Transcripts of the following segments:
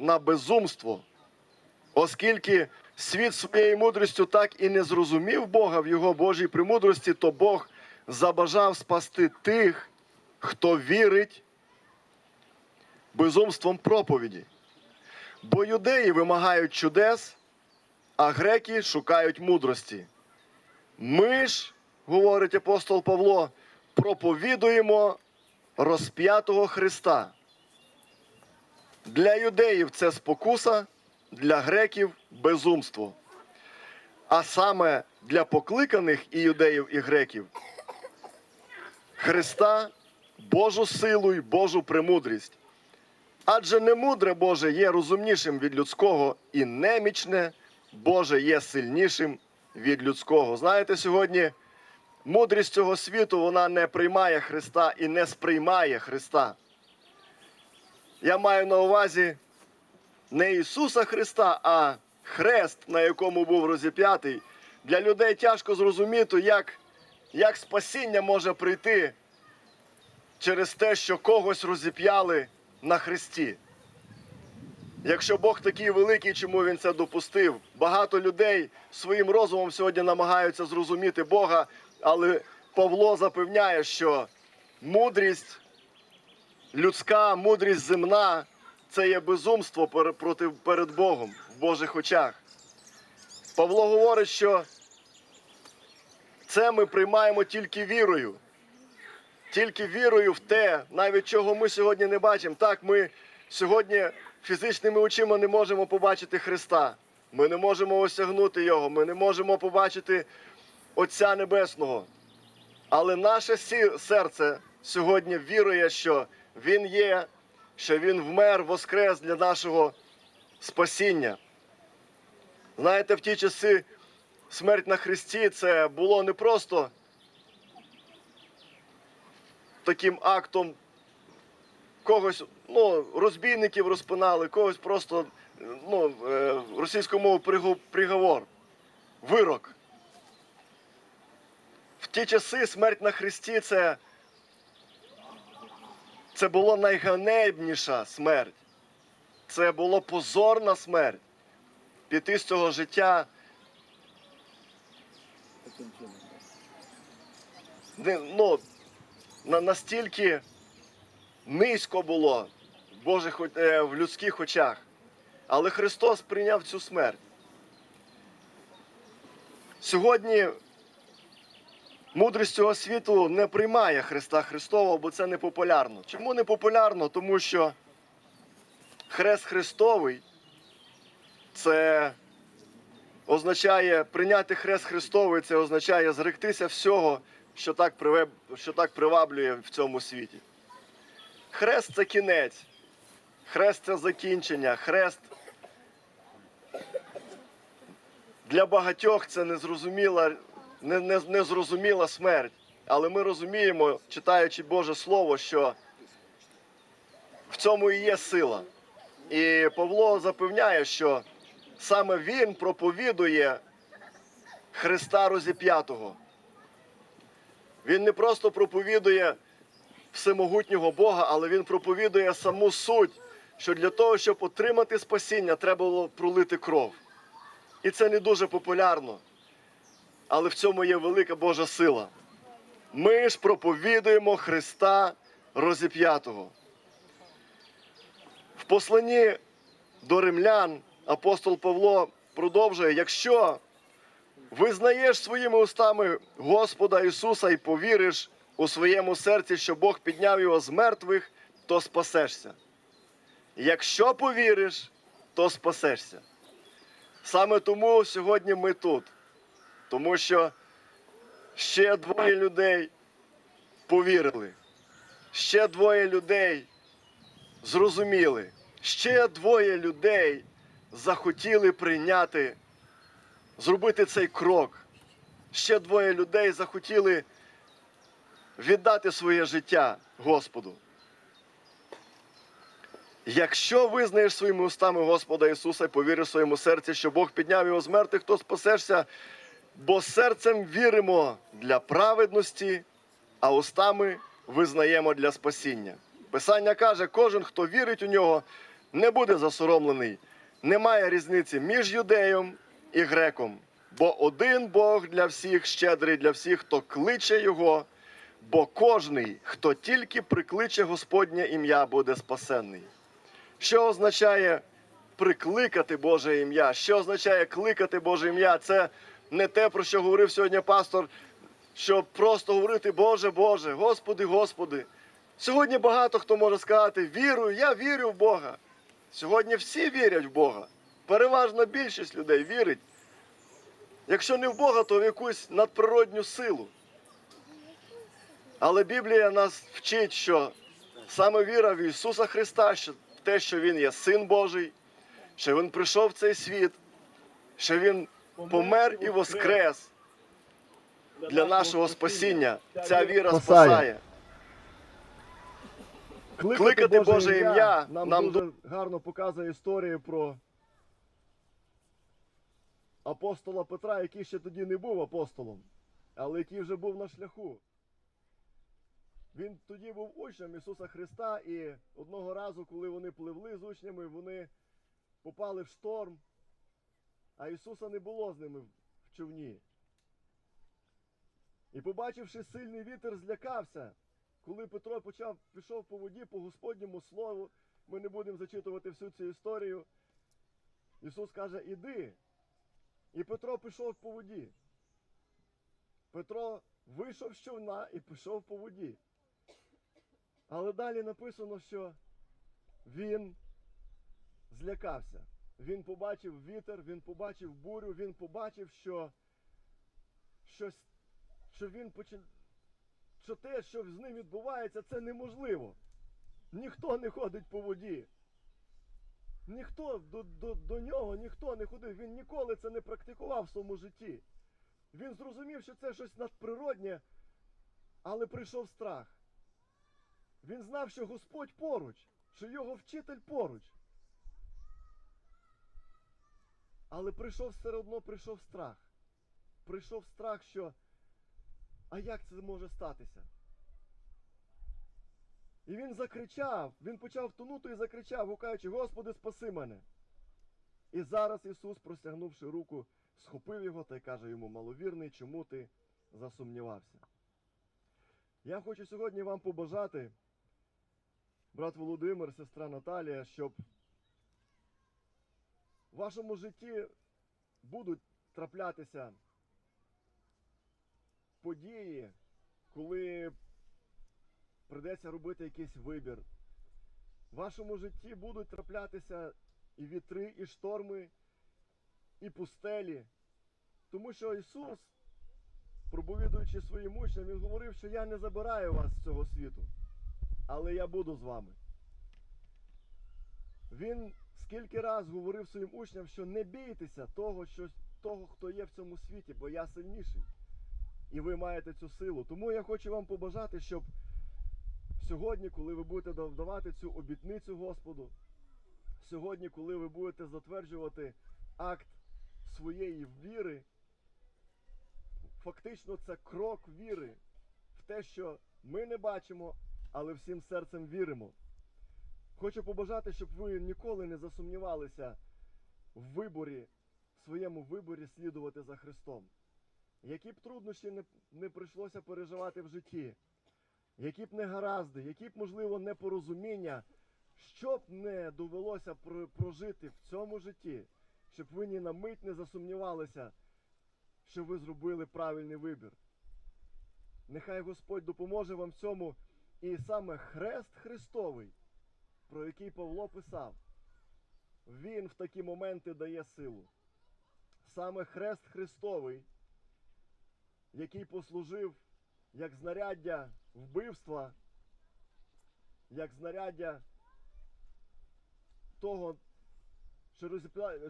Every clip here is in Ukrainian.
на безумство, оскільки світ своєю мудрістю так і не зрозумів Бога в його Божій премудрості, то Бог забажав спасти тих, хто вірить безумством проповіді. Бо юдеї вимагають чудес, а греки шукають мудрості. Ми ж, говорить апостол Павло, проповідуємо розп'ятого Христа. Для юдеїв це спокуса, для греків безумство. А саме для покликаних і юдеїв, і греків Христа Божу силу й Божу премудрість. Адже немудре Боже є розумнішим від людського, і немічне Боже є сильнішим від людського. Знаєте, сьогодні мудрість цього світу вона не приймає Христа і не сприймає Христа. Я маю на увазі не Ісуса Христа, а хрест, на якому був розіп'ятий. Для людей тяжко зрозуміти, як, як спасіння може прийти через те, що когось розіп'яли на хресті. Якщо Бог такий великий, чому він це допустив? Багато людей своїм розумом сьогодні намагаються зрозуміти Бога, але Павло запевняє, що мудрість людська, мудрість земна це є безумство перед Богом в Божих очах. Павло говорить, що це ми приймаємо тільки вірою. Тільки вірою в те, навіть чого ми сьогодні не бачимо. Так, ми сьогодні фізичними очима не можемо побачити Христа. Ми не можемо осягнути Його, ми не можемо побачити Отця Небесного. Але наше серце сьогодні вірує, що Він є, що Він вмер, воскрес для нашого спасіння. Знаєте, в ті часи смерть на Христі це було не просто таким актом когось, ну, розбійників розпинали, когось просто, ну, е, російською мовою приговор, вирок. В ті часи смерть на Христі це, це було найганебніша смерть. Це було позорна смерть. Піти з цього життя ну, настільки низько було в, Божих, е, в людських очах. Але Христос прийняв цю смерть. Сьогодні мудрість цього світу не приймає Христа Христового, бо це не популярно. Чому не популярно? Тому що Хрест Христовий це означає прийняти Хрест Христовий, це означає зректися всього, що так, приве- що так приваблює в цьому світі. Хрест це кінець, хрест це закінчення, хрест для багатьох це незрозуміла, не, не, незрозуміла смерть. Але ми розуміємо, читаючи Боже Слово, що в цьому і є сила. І Павло запевняє, що саме він проповідує Христа розіп'ятого. Він не просто проповідує всемогутнього Бога, але він проповідує саму суть, що для того, щоб отримати спасіння, треба було пролити кров. І це не дуже популярно, але в цьому є велика Божа сила. Ми ж проповідуємо Христа розіп'ятого. В посланні до римлян апостол Павло продовжує: якщо визнаєш своїми устами Господа Ісуса і повіриш у своєму серці, що Бог підняв його з мертвих, то спасешся. Якщо повіриш, то спасешся. Саме тому сьогодні ми тут, тому що ще двоє людей повірили, ще двоє людей зрозуміли, ще двоє людей захотіли прийняти, зробити цей крок. Ще двоє людей захотіли віддати своє життя Господу. Якщо визнаєш своїми устами Господа Ісуса і повіриш в своєму серці, що Бог підняв його з мертвих, то спасешся, бо серцем віримо для праведності, а устами визнаємо для спасіння. Писання каже, кожен, хто вірить у нього, не буде засоромлений. Немає різниці між юдеєм і греком, бо один Бог для всіх, щедрий для всіх, хто кличе Його, бо кожний, хто тільки прикличе Господнє ім'я, буде спасенний. Що означає прикликати Боже ім'я? Що означає кликати Боже ім'я? Це не те, про що говорив сьогодні пастор, щоб просто говорити Боже, Боже, Господи, Господи. Сьогодні багато хто може сказати, вірую, я вірю в Бога. Сьогодні всі вірять в Бога. Переважна більшість людей вірить. Якщо не в Бога, то в якусь надприродню силу. Але Біблія нас вчить, що саме віра в Ісуса Христа, що те, що Він є Син Божий, що Він прийшов в цей світ, що Він помер і воскрес для нашого спасіння. Ця віра Спасає. Кликати Боже ім'я нам, нам дуже гарно показує історію про апостола Петра, який ще тоді не був апостолом, але який вже був на шляху. Він тоді був учнем Ісуса Христа, і одного разу, коли вони пливли з учнями, вони попали в шторм, а Ісуса не було з ними в човні. І побачивши сильний вітер, злякався. Коли Петро почав, пішов по воді по Господньому слову, ми не будемо зачитувати всю цю історію. Ісус каже, іди. І Петро пішов по воді. Петро вийшов з човна і пішов по воді. Але далі написано, що він злякався. Він побачив вітер, він побачив бурю, він побачив, що, щось, що він починає що те, що з ним відбувається, це неможливо. Ніхто не ходить по воді. Ніхто до, до, до нього ніхто не ходив. Він ніколи це не практикував в своєму житті. Він зрозумів, що це щось надприроднє, але прийшов страх. Він знав, що Господь поруч, що його вчитель поруч. Але прийшов все одно прийшов страх. Прийшов страх, що а як це може статися? І він закричав, він почав тонути і закричав, гукаючи, Господи, спаси мене. І зараз Ісус, простягнувши руку, схопив його та й каже йому, маловірний, чому ти засумнівався? Я хочу сьогодні вам побажати, брат Володимир, сестра Наталія, щоб в вашому житті будуть траплятися події, коли прийдеться робити якийсь вибір. В вашому житті будуть траплятися і вітри, і шторми, і пустелі. Тому що Ісус, проповідуючи своїм учням, Він говорив, що я не забираю вас з цього світу, але я буду з вами. Він скільки раз говорив своїм учням, що не бійтеся того, що, того, хто є в цьому світі, бо я сильніший і ви маєте цю силу. Тому я хочу вам побажати, щоб сьогодні, коли ви будете давати цю обітницю Господу, сьогодні, коли ви будете затверджувати акт своєї віри, фактично це крок віри в те, що ми не бачимо, але всім серцем віримо. Хочу побажати, щоб ви ніколи не засумнівалися в виборі, в своєму виборі слідувати за Христом. Які б труднощі не, не прийшлося переживати в житті, які б негаразди, які б, можливо, непорозуміння, що б не довелося про- прожити в цьому житті, щоб ви ні на мить не засумнівалися, що ви зробили правильний вибір. Нехай Господь допоможе вам в цьому, і саме хрест Христовий, про який Павло писав, він в такі моменти дає силу. Саме хрест Христовий який послужив як знаряддя вбивства, як знаряддя того, що,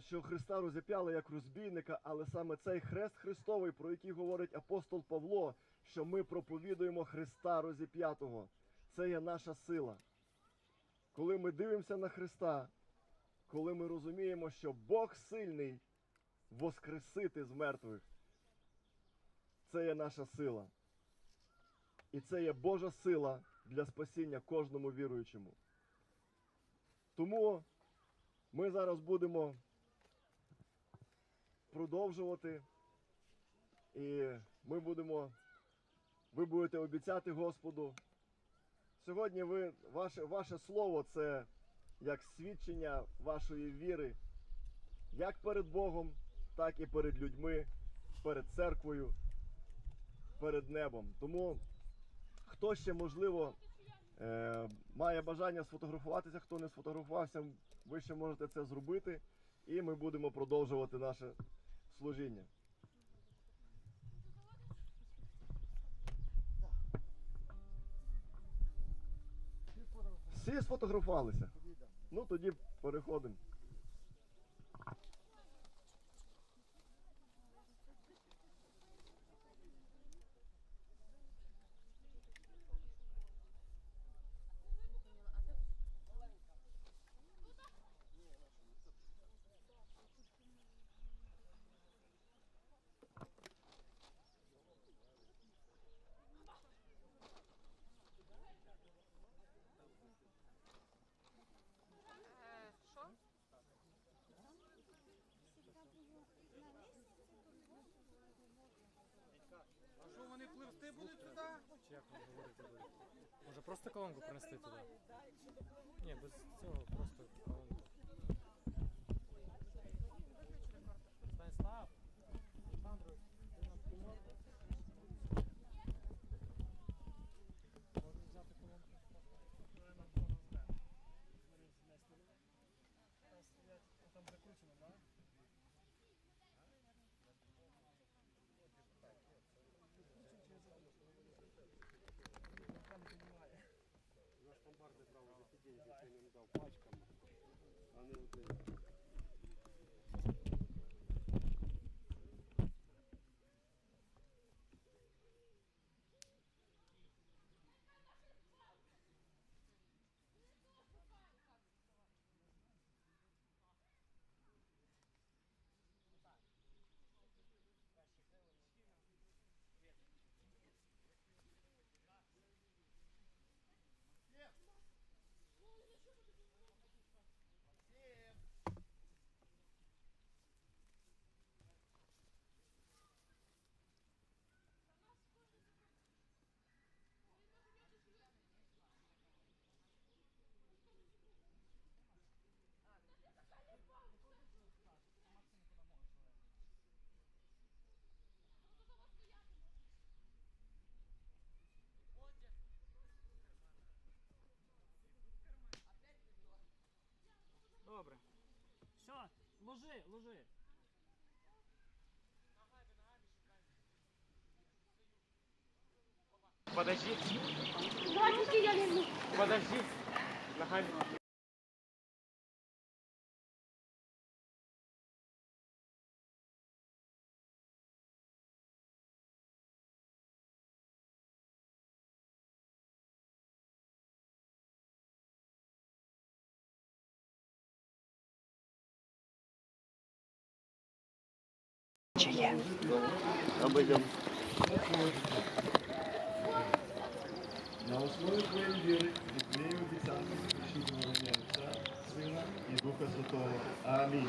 що Христа розіп'яли як розбійника, але саме цей хрест Христовий, про який говорить апостол Павло, що ми проповідуємо Христа розіп'ятого. Це є наша сила. Коли ми дивимося на Христа, коли ми розуміємо, що Бог сильний воскресити з мертвих, це є наша сила. І це є Божа сила для спасіння кожному віруючому. Тому Ми зараз будемо продовжувати. І ми будемо, ви будете обіцяти Господу. Сьогодні ви, ваше, ваше слово це як свідчення вашої віри, як перед Богом, так і перед людьми, перед церквою, перед небом. Тому хто ще можливо е, має бажання сфотографуватися, хто не сфотографувався, ви ще можете це зробити, і ми будемо продовжувати наше служіння. Всі сфотографувалися. Ну тоді переходимо. Що? А що вони пливти будуть туди? Чи як вам говорити буде? Може просто колонку принести туди? Ні, без цього просто колонку. Ложи. Подожди. Подожди. Ногами. На основі твоєї віри від неї обіцянки спішити ім'я Отця, Сина і Духа Святого. Амінь.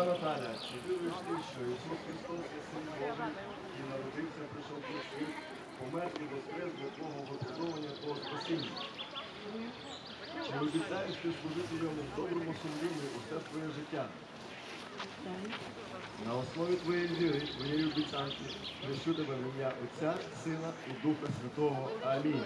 Чи віриш ти, що Ісус Христос є Син Божий і народився, прийшов у світ, помер і воскрес для твого виправдовування твого спасіння? Чи ти служити йому в доброму сумлінні усе своє життя? На основі твоєї віри, твоєї обіцянки, хрещу тебе в ім'я Отця, Сина і Духа Святого. Амінь.